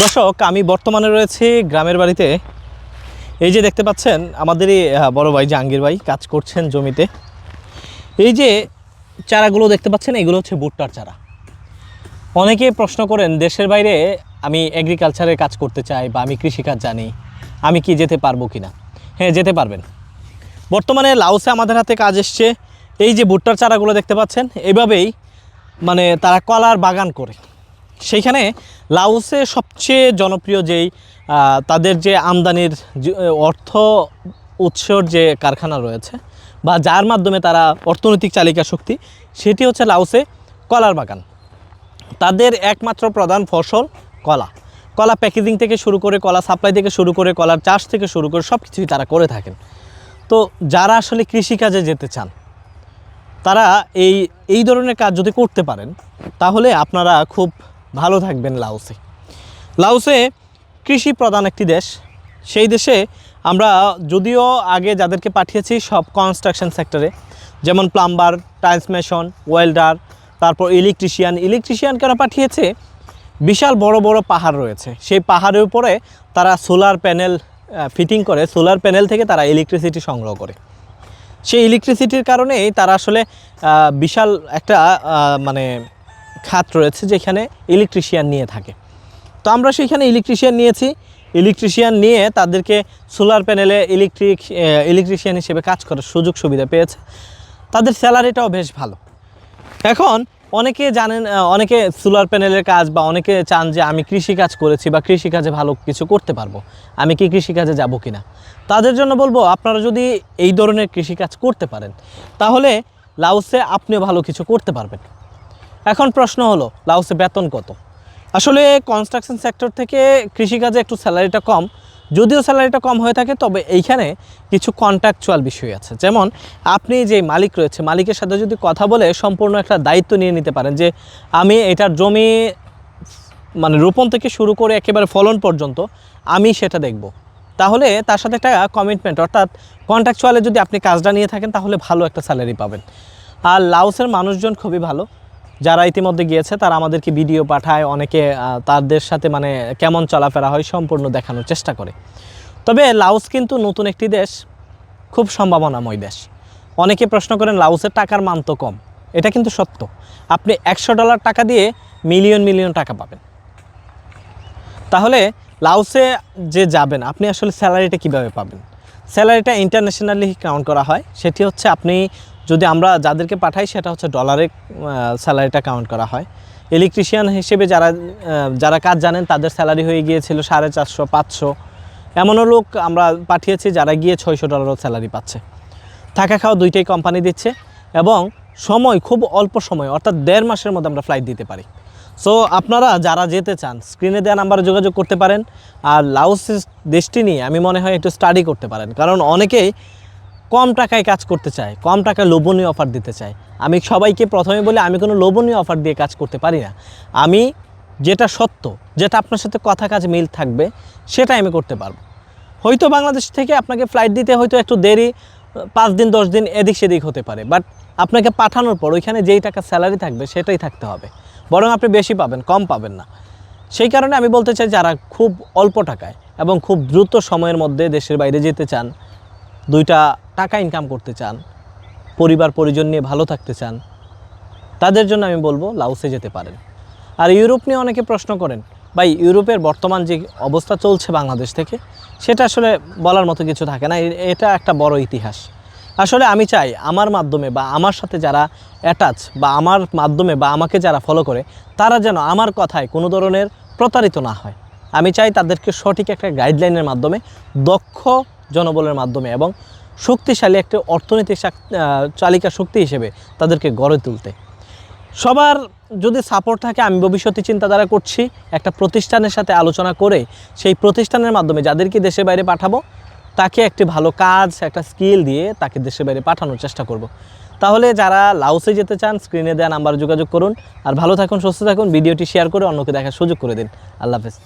দর্শক আমি বর্তমানে রয়েছি গ্রামের বাড়িতে। এই যে দেখতে পাচ্ছেন আমাদেরই আহ, বড় ভাই জাহাঙ্গীর ভাই কাজ করছেন জমিতে। এই যে চারাগুলো দেখতে পাচ্ছেন এগুলো হচ্ছে ভুট্টার চারা। অনেকে প্রশ্ন করেন দেশের বাইরে আমি এগ্রিকালচারের কাজ করতে চাই বা আমি কৃষিকাজ জানি আমি কি যেতে পারব কি না হ্যাঁ যেতে পারবেন। বর্তমানে লাউসে আমাদের হাতে কাজ এসছে। এই যে ভুট্টার চারাগুলো দেখতে পাচ্ছেন এভাবেই মানে তারা কলার বাগান করে। সেইখানে লাউসে সবচেয়ে জনপ্রিয় যেই তাদের যে আমদানির অর্থ উৎসর যে কারখানা রয়েছে বা যার মাধ্যমে তারা অর্থনৈতিক চালিকা শক্তি, সেটি হচ্ছে লাউসে কলার বাগান। তাদের একমাত্র প্রধান ফসল কলা। কলা প্যাকেজিং থেকে শুরু করে, কলা সাপ্লাই থেকে শুরু করে, কলার চাষ থেকে শুরু করে সব কিছুই তারা করে থাকেন। তো যারা আসলে কৃষিকাজে যেতে চান, তারা এই এই ধরনের কাজ যদি করতে পারেন, তাহলে আপনারা খুব ভালো থাকবেন লাউসে লাউসে কৃষি প্রধান একটি দেশ। সেই দেশে আমরা যদিও আগে যাদেরকে পাঠিয়েছি সব কনস্ট্রাকশন সেক্টরে যেমন প্লাম্বার মেশন ওয়েল্ডার তারপর ইলেকট্রিশিয়ান ইলেকট্রিশিয়ান কেন পাঠিয়েছে? বিশাল বড় বড় পাহাড় রয়েছে। সেই পাহাড়ের উপরে তারা সোলার প্যানেল ফিটিং করে সোলার প্যানেল থেকে তারা ইলেকট্রিসিটি সংগ্রহ করে। সেই ইলেকট্রিসিটির কারণেই তারা আসলে বিশাল একটা মানে খাত রয়েছে যেখানে ইলেকট্রিশিয়ান নিয়ে থাকে। তো আমরা সেইখানে ইলেকট্রিশিয়ান নিয়েছি। ইলেকট্রিশিয়ান নিয়ে তাদেরকে সোলার প্যানেলে ইলেকট্রিক ইলেকট্রিশিয়ান হিসেবে কাজ করার সুযোগ সুবিধা পেয়েছে। তাদের স্যালারিটাও বেশ ভালো। এখন অনেকে জানেন অনেকে সোলার প্যানেলের কাজ বা অনেকে চান যে আমি কৃষি কাজ করেছি বা কৃষিকাজে ভালো কিছু করতে পারব। আমি কি কৃষিকাজে যাব কি না তাদের জন্য বলব, আপনারা যদি এই ধরনের কৃষিকাজ করতে পারেন, তাহলে লাউসে আপনিও ভালো কিছু করতে পারবেন। এখন প্রশ্ন হলো, লাউসে বেতন কত? আসলে কনস্ট্রাকশন সেক্টর থেকে কৃষিকাজে একটু স্যালারিটা কম। যদিও স্যালারিটা কম হয়ে থাকে, তবে এইখানে কিছু কন্ট্রাকচুয়াল বিষয় আছে। যেমন, আপনি যে মালিক রয়েছে, মালিকের সাথে যদি কথা বলে সম্পূর্ণ একটা দায়িত্ব নিয়ে নিতে পারেন যে, আমি এটার জমি মানে রোপণ থেকে শুরু করে একেবারে ফলন পর্যন্ত আমি সেটা দেখব। তাহলে তার সাথে একটা কমিটমেন্ট অর্থাৎ কন্ট্রাকচুয়ালে যদি আপনি কাজটা নিয়ে থাকেন, তাহলে ভালো একটা স্যালারি পাবেন। আর লাউসের মানুষজন খুবই ভালো। যারা ইতিমধ্যে গিয়েছে, তারা আমাদেরকে ভিডিও পাঠায়, অনেকে তাদের সাথে মানে কেমন চলাফেরা হয় সম্পূর্ণ দেখানোর চেষ্টা করে। তবে লাউস কিন্তু নতুন একটি দেশ, খুব সম্ভাবনাময় দেশ। অনেকে প্রশ্ন করেন লাউসের টাকার মান তো কম। এটা কিন্তু সত্য। আপনি একশো ডলার টাকা দিয়ে মিলিয়ন মিলিয়ন টাকা পাবেন। তাহলে লাউসে যে যাবেন, আপনি আসলে স্যালারিটা কীভাবে পাবেন? স্যালারিটা ইন্টারন্যাশনালি কাউন্ট করা হয়। সেটি হচ্ছে আপনি যদি আমরা যাদেরকে পাঠাই, সেটা হচ্ছে ডলারে স্যালারিটা কাউন্ট করা হয়। ইলেকট্রিশিয়ান হিসেবে যারা যারা কাজ জানেন, তাদের স্যালারি হয়ে গিয়েছিল সাড়ে চারশো, পাঁচশো। এমনও লোক আমরা পাঠিয়েছি যারা গিয়ে ছয়শো ডলারও স্যালারি পাচ্ছে। থাকা খাওয়া দুইটাই কোম্পানি দিচ্ছে এবং সময়, খুব অল্প সময়, অর্থাৎ দেড় মাসের মধ্যে আমরা ফ্লাইট দিতে পারি। সো আপনারা যারা যেতে চান স্ক্রিনে দেওয়া নাম্বারে যোগাযোগ করতে পারেন। আর লাউস দেশটি নিয়ে আমি মনে হয় একটু স্টাডি করতে পারেন। কারণ অনেকেই কম টাকায় কাজ করতে চায়, কম টাকায় লোভনীয় অফার দিতে চায়। আমি সবাইকে প্রথমে বলি, আমি কোনো লোভনীয় অফার দিয়ে কাজ করতে পারি না। আমি যেটা সত্য, যেটা আপনার সাথে কথা কাজ মিল থাকবে, সেটাই আমি করতে পারব। হয়তো বাংলাদেশ থেকে আপনাকে ফ্লাইট দিতে হয়তো একটু দেরি, পাঁচ দিন, দশ দিন এদিক সেদিক হতে পারে। বাট আপনাকে পাঠানোর পর ওইখানে যেই টাকা স্যালারি থাকবে, সেটাই থাকতে হবে। বরং আপনি বেশি পাবেন, কম পাবেন না। সেই কারণে আমি বলতে চাই, যারা খুব অল্প টাকায় এবং খুব দ্রুত সময়ের মধ্যে দেশের বাইরে যেতে চান, দুইটা টাকা ইনকাম করতে চান, পরিবার, পরিজন নিয়ে ভালো থাকতে চান, তাদের জন্য আমি বলব লাউসে যেতে পারেন। আর ইউরোপ নিয়ে অনেকে প্রশ্ন করেন বা ইউরোপের বর্তমান যে অবস্থা চলছে বাংলাদেশ থেকে, সেটা আসলে বলার মতো কিছু থাকে না এটা একটা বড় ইতিহাস। আসলে আমি চাই আমার মাধ্যমে বা আমার সাথে যারা অ্যাটাচ বা আমার মাধ্যমে বা আমাকে যারা ফলো করে, তারা যেন আমার কথায় কোনো ধরনের প্রতারিত না হয়। আমি চাই তাদেরকে সঠিক একটা গাইডলাইনের মাধ্যমে, দক্ষ জনবলের মাধ্যমে এবং শক্তিশালী একটা অর্থনৈতিক চালিকা শক্তি হিসেবে তাদেরকে গড়ে তুলতে। সবার যদি সাপোর্ট থাকে, আমি ভবিষ্যতে চিন্তাধারা করছি, একটা প্রতিষ্ঠানের সাথে আলোচনা করে সেই প্রতিষ্ঠানের মাধ্যমে যাদেরকে দেশের বাইরে পাঠাবো, তাকে একটি ভালো কাজ, একটা স্কিল দিয়ে তাকে দেশের বাইরে পাঠানোর চেষ্টা করব। তাহলে যারা লাউসে যেতে চান স্ক্রিনে দেওয়া নাম্বার যোগাযোগ করুন। আর ভালো থাকুন, সুস্থ থাকুন, ভিডিওটি শেয়ার করে অন্যকে দেখার সুযোগ করে দিন। আল্লাহ হাফেজ।